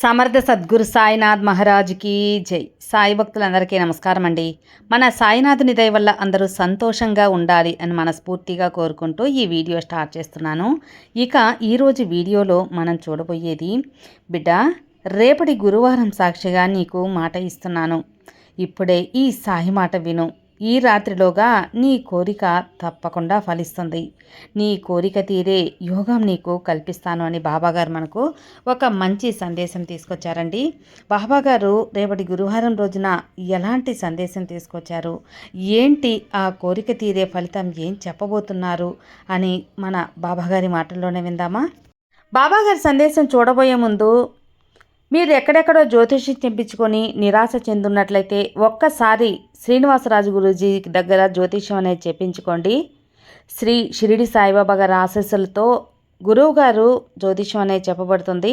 సమర్థ సద్గురు సాయినాథ్ మహారాజుకి జై. సాయి భక్తులందరికీ నమస్కారం అండి మన సాయినాథుని దయ వల్ల అందరూ సంతోషంగా ఉండాలి అని మనస్ఫూర్తిగా కోరుకుంటూ ఈ వీడియో స్టార్ట్ చేస్తున్నాను. ఇక ఈరోజు వీడియోలో మనం చూడబోయేది బిడ్డ రేపటి గురువారం సాక్షిగా నీకు మాట ఇస్తున్నాను. ఇప్పుడే ఈ సాయి మాట విను. ఈ రాత్రిలోగా నీ కోరిక తప్పకుండా ఫలిస్తుంది. నీ కోరిక తీరే యోగం నీకు కల్పిస్తాను అని బాబాగారు మనకు ఒక మంచి సందేశం తీసుకొచ్చారండి. బాబాగారు రేపటి గురువారం రోజున ఎలాంటి సందేశం తీసుకొచ్చారు? ఏంటి ఆ కోరిక తీరే ఫలితం? ఏం చెప్పబోతున్నారు? అని మన బాబాగారి మాటల్లోనే విందామా? బాబాగారి సందేశం చూడబోయే ముందు మీరు ఎక్కడెక్కడో జ్యోతిషి చెప్పించుకొని నిరాశ చెందున్నట్లయితే ఒక్కసారి శ్రీనివాసరాజు గురూజీ దగ్గర జ్యోతిష్యం అనేది చెప్పించుకోండి. శ్రీ షిరిడి సాయిబాబా గారి ఆశీస్సులతో గురువుగారు జ్యోతిష్యం అనేది చెప్పబడుతుంది.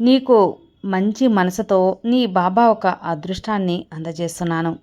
నీకు మంచి మనసుతో నీ బాబా ఒక అదృష్టాన్ని అందజేస్తున్నాను.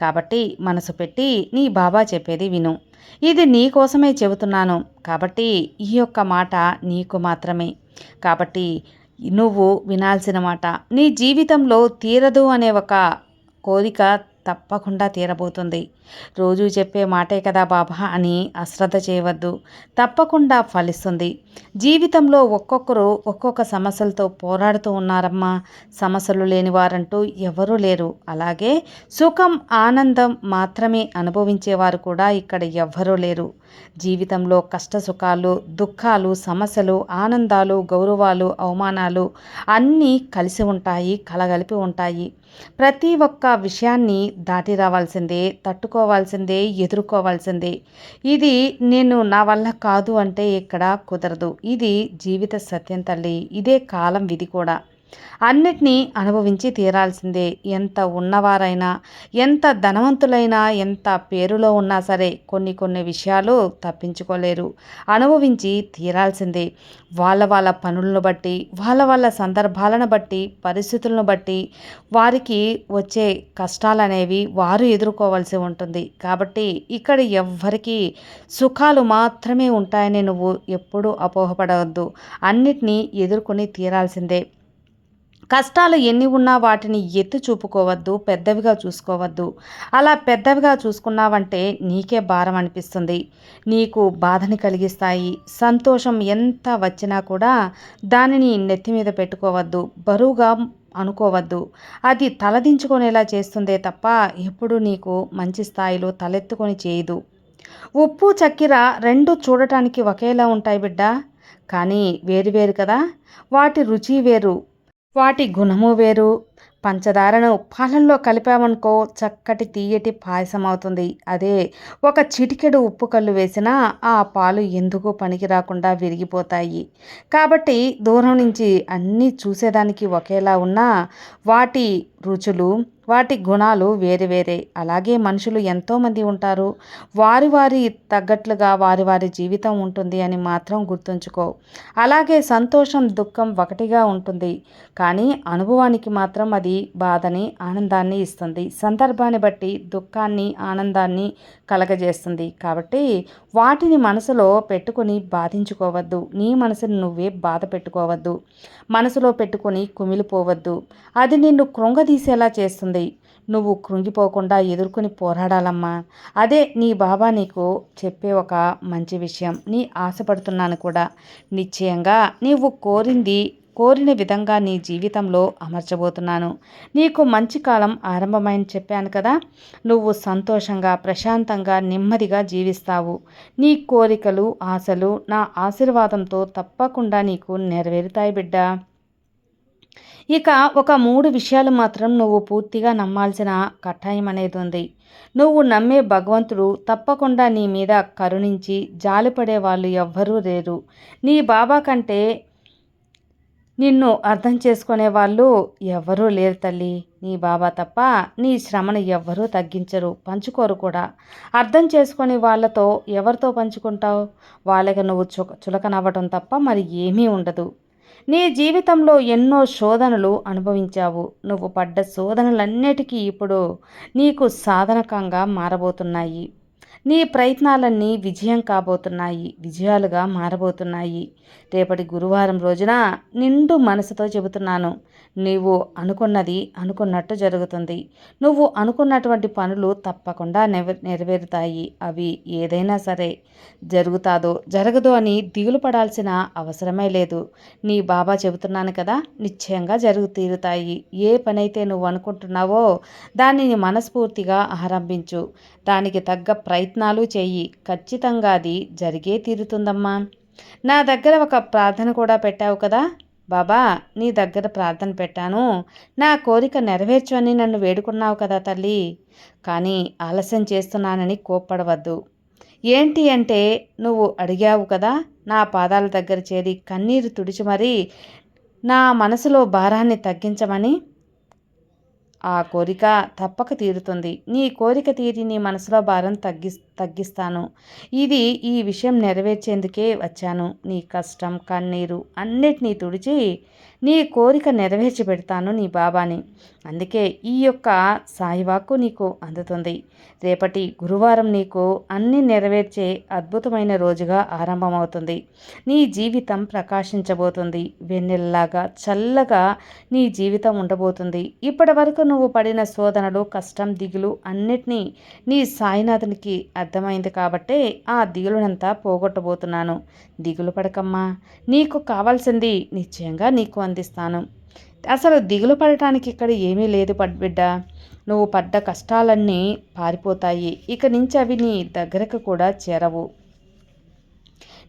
కాబట్టి మనసు పెట్టి నీ బాబా చెప్పేది విను. ఇది నీ కోసమే చెబుతున్నాను. కాబట్టి ఈ యొక్క మాట నీకు మాత్రమే. కాబట్టి నువ్వు వినాల్సిన మాట నీ జీవితంలో తీరదు అనే ఒక కోరిక తప్పకుండా తీరబోతుంది. రోజు చెప్పే మాటే కదా బాబా అని అశ్రద్ధ చేయవద్దు. తప్పకుండా ఫలిస్తుంది. జీవితంలో ఒక్కొక్కరు ఒక్కొక్క సమస్యలతో పోరాడుతూ ఉన్నారమ్మా. సమస్యలు లేని వారంటూ ఎవరూ లేరు. అలాగే సుఖం ఆనందం మాత్రమే అనుభవించేవారు కూడా ఇక్కడ ఎవ్వరూ లేరు. జీవితంలో కష్ట సుఖాలు దుఃఖాలు సమస్యలు ఆనందాలు గౌరవాలు అవమానాలు అన్నీ కలిసి ఉంటాయి కలగలిపి ఉంటాయి. ప్రతి ఒక్క విషయాన్ని దాటి రావాల్సిందే తట్టుకోవాల్సిందే ఎదుర్కోవాల్సిందే. ఇది నేను నా వల్ల కాదు అంటే ఇక్కడ కుదరదు. ఇది జీవిత సత్యం తల్లి. ఇదే కాలం విధి కూడా. అన్నిటినీ అనుభవించి తీరాల్సిందే. ఎంత ఉన్నవారైనా ఎంత ధనవంతులైనా ఎంత పేరులో ఉన్నా సరే కొన్ని కొన్ని విషయాలు తప్పించుకోలేరు. అనుభవించి తీరాల్సిందే. వాళ్ళ వాళ్ళ పనులను బట్టి వాళ్ళ వాళ్ళ సందర్భాలను బట్టి పరిస్థితులను బట్టి వారికి వచ్చే కష్టాలు అనేవి వారు ఎదుర్కోవాల్సి ఉంటుంది. కాబట్టి ఇక్కడ ఎవ్వరికీ సుఖాలు మాత్రమే ఉంటాయని నువ్వు ఎప్పుడూ అపోహపడవద్దు. అన్నిటినీ ఎదుర్కొని తీరాల్సిందే. కష్టాలు ఎన్ని ఉన్నా వాటిని ఎత్తి చూపుకోవద్దు పెద్దవిగా చూసుకోవద్దు. అలా పెద్దవిగా చూసుకున్నావంటే నీకే భారం అనిపిస్తుంది. నీకు బాధని కలిగిస్తాయి. సంతోషం ఎంత వచ్చినా కూడా దానిని నెత్తి మీద పెట్టుకోవద్దు. బరువుగా అనుకోవద్దు. అది తలదించుకునేలా చేస్తుందే తప్ప ఎప్పుడు నీకు మంచి స్థాయిలో తలెత్తుకొని చేయదు. ఉప్పు చక్కెర రెండు చూడటానికి ఒకేలా ఉంటాయి బిడ్డ. కానీ వేరు వేరు కదా. వాటి రుచి వేరు. వాటి గుణము వేరు. పంచదారను పాలల్లో కలిపామనుకో చక్కటి తీయటి పాయసం అవుతుంది అదే ఒక చిటికెడు ఉప్పు కళ్ళు వేసినా ఆ పాలు ఎందుకు పనికి రాకుండా విరిగిపోతాయి? కాబట్టి దూరం నుంచి అన్నీ చూసేదానికి ఒకేలా ఉన్నా వాటి రుచులు వాటి గుణాలు వేరువేరే వేరే. అలాగే మనుషులు ఎంతోమంది ఉంటారు. వారి వారి తగ్గట్లుగా వారి వారి జీవితం ఉంటుంది అని మాత్రం గుర్తుంచుకో. అలాగే సంతోషం దుఃఖం ఒకటిగా ఉంటుంది. కానీ అనుభవానికి మాత్రం అది బాధని ఆనందాన్ని ఇస్తుంది. సందర్భాన్ని బట్టి దుఃఖాన్ని ఆనందాన్ని కలగజేస్తుంది. కాబట్టి వాటిని మనసులో పెట్టుకొని బాధించుకోవద్దు. నీ మనసుని నువ్వే బాధ పెట్టుకోవద్దు. మనసులో పెట్టుకొని కుమిలిపోవద్దు. అది నిన్ను కృంగదీసేలా చేస్తుంది. నువ్వు కృంగిపోకుండా ఎదుర్కొని పోరాడాలమ్మా. అదే నీ బాబా నీకు చెప్పే ఒక మంచి విషయం. నీ ఆశపడుతున్నాను కూడా. నిశ్చయంగా నీవు కోరింది కోరిన విధంగా నీ జీవితంలో అమర్చబోతున్నాను. నీకు మంచి కాలం ఆరంభమైంది చెప్పాను కదా. నువ్వు సంతోషంగా ప్రశాంతంగా నెమ్మదిగా జీవిస్తావు. నీ కోరికలు ఆశలు నా ఆశీర్వాదంతో తప్పకుండా నీకు నెరవేరుతాయి బిడ్డ. ఇక ఒక మూడు విషయాలు మాత్రం నువ్వు పూర్తిగా నమ్మాల్సిన కట్టాయం అనేది ఉంది. నువ్వు నమ్మే భగవంతుడు తప్పకుండా నీ మీద కరుణించి జాలిపడే వాళ్ళు ఎవ్వరూ లేరు. నీ బాబా కంటే నిన్ను అర్థం చేసుకునే వాళ్ళు ఎవ్వరూ లేరు తల్లి. నీ బాబా తప్ప నీ శ్రమను ఎవ్వరూ తగ్గించరు పంచుకోరు కూడా. అర్థం చేసుకొని వాళ్ళతో ఎవరితో పంచుకుంటావు? వాళ్ళకి నువ్వు చుక చులకనవ్వటం తప్ప మరి ఏమీ ఉండదు. నీ జీవితంలో ఎన్నో శోధనలు అనుభవించావు. నువ్వు పడ్డ శోధనలన్నిటికీ ఇప్పుడు నీకు సాధనకంగా మారబోతున్నాయి. నీ ప్రయత్నాలన్నీ విజయం కాబోతున్నాయి విజయాలుగా మారబోతున్నాయి. రేపటి గురువారం రోజున నిండు మనసుతో చెబుతున్నాను నీవు అనుకున్నది అనుకున్నట్టు జరుగుతుంది. నువ్వు అనుకున్నటువంటి పనులు తప్పకుండా నెరవేరుతాయి. అవి ఏదైనా సరే జరుగుతాదో జరగదు అని దిగులు పడాల్సిన అవసరమే లేదు. నీ బాబా చెబుతున్నాను కదా నిశ్చయంగా జరుగు తీరుతాయి. ఏ పనైతే నువ్వు అనుకుంటున్నావో దానిని మనస్ఫూర్తిగా ఆరంభించు. దానికి తగ్గ ప్రయత్నం ప్రయత్నాలు చేయి ఖచ్చితంగా అది జరిగే తీరుతుందమ్మా. నా దగ్గర ఒక ప్రార్థన కూడా పెట్టావు కదా? బాబా నీ దగ్గర ప్రార్థన పెట్టాను. నా కోరిక నెరవేర్చు అని నన్ను వేడుకున్నావు కదా తల్లి. కానీ ఆలస్యం చేస్తున్నానని కోప్పడవద్దు. ఏంటి అంటే నువ్వు అడిగావు కదా? నా పాదాల దగ్గర చేరి కన్నీరు తుడిచి మరీ నా మనసులో భారాన్ని తగ్గించమని ఆ కోరిక తప్పక తీరుతుంది. నీ కోరిక తీరి నీ మనసులో భారం తగ్గి తగ్గిస్తాను. ఇది ఈ విషయం నెరవేర్చేందుకే వచ్చాను. నీ కష్టం కన్నీరు అన్నిటినీ తుడిచి నీ కోరిక నెరవేర్చి పెడతాను నీ బాబాని. అందుకే ఈ యొక్క సాయివాక్కు నీకు అందుతుంది. రేపటి గురువారం నీకు అన్ని నెరవేర్చే అద్భుతమైన రోజుగా ఆరంభమవుతుంది. నీ జీవితం ప్రకాశించబోతుంది. వెన్నెల్లాగా చల్లగా నీ జీవితం ఉండబోతుంది. ఇప్పటి వరకు నువ్వు పడిన శోధనలు కష్టం దిగులు అన్నిటినీ నీ సాయినాథునికి అర్థమైంది కాబట్టే ఆ దిగులునంతా పోగొట్టబోతున్నాను. దిగులు పడకమ్మా. నీకు కావాల్సింది నిశ్చయంగా నీకు అందిస్తాను. అసలు దిగులు పడటానికి ఇక్కడ ఏమీ లేదు బిడ్డ. నువ్వు పడ్డ కష్టాలన్నీ పారిపోతాయి. ఇక నుంచి అవి నీ దగ్గరకు కూడా చేరవు.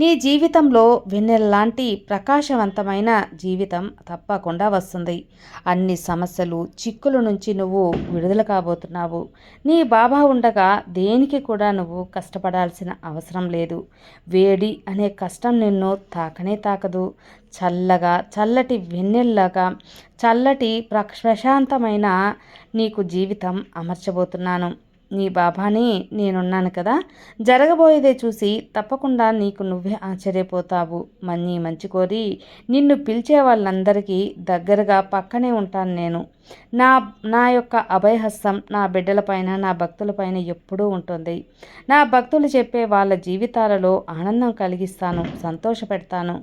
నీ జీవితంలో వెన్నెల్లాంటి ప్రకాశవంతమైన జీవితం తప్పకుండా వస్తుంది. అన్ని సమస్యలు చిక్కుల నుంచి నువ్వు విడుదల కాబోతున్నావు. నీ బాబా ఉండగా దేనికి కూడా నువ్వు కష్టపడాల్సిన అవసరం లేదు. వేడి అనే కష్టం నిన్ను తాకనే తాకదు. చల్లగా చల్లటి వెన్నెల్లాగా చల్లటి ప్రశాంతమైన నీకు జీవితం అమర్చబోతున్నాను. నీ బాబాని నేనున్నాను కదా. జరగబోయేదే చూసి తప్పకుండా నీకు నువ్వే ఆశ్చర్యపోతావు. మన్ని మంచి కోరి నిన్ను పిలిచే వాళ్ళందరికీ దగ్గరగా పక్కనే ఉంటాను నేను. నా నా యొక్క అభయహస్తం నా బిడ్డలపైన నా భక్తులపైన ఎప్పుడూ ఉంటుంది. నా భక్తులు చెప్పే వాళ్ళ జీవితాలలో ఆనందం కలిగిస్తాను సంతోషపెడతాను.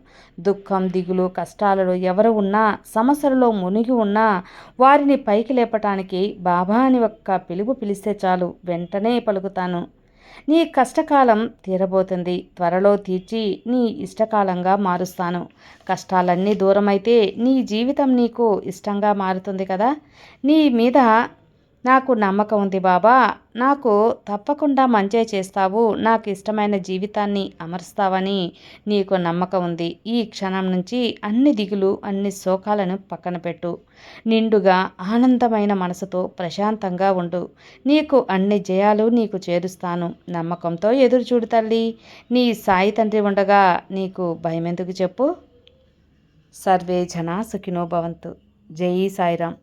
దుఃఖం దిగులు కష్టాలలో ఎవరు ఉన్నా సమస్యలలో మునిగి ఉన్నా వారిని పైకి లేపటానికి బాబా అని ఒక్క పిలుపు పిలిస్తే చాలు వెంటనే పలుకుతాను. నీ కష్టకాలం తీరబోతుంది. త్వరలో తీర్చి నీ ఇష్టకాలంగా మారుస్తాను. కష్టాలన్నీ దూరమైతే నీ జీవితం నీకు ఇష్టంగా మారుతుంది కదా. నీ మీద నాకు నమ్మకం ఉంది బాబా. నాకు తప్పకుండా మంచే చేస్తావు. నాకు ఇష్టమైన జీవితాన్ని అమరుస్తావని నీకు నమ్మకం ఉంది. ఈ క్షణం నుంచి అన్ని దిగులు అన్ని శోకాలను పక్కన పెట్టు. నిండుగా ఆనందమైన మనసుతో ప్రశాంతంగా ఉండు. నీకు అన్ని జయాలు నీకు చేరుస్తాను. నమ్మకంతో ఎదురుచూడు తల్లి. నీ సాయి తండ్రి ఉండగా నీకు భయం ఎందుకు చెప్పు? సర్వే జనా సుఖినో భవంతు. జై సాయిరామ్.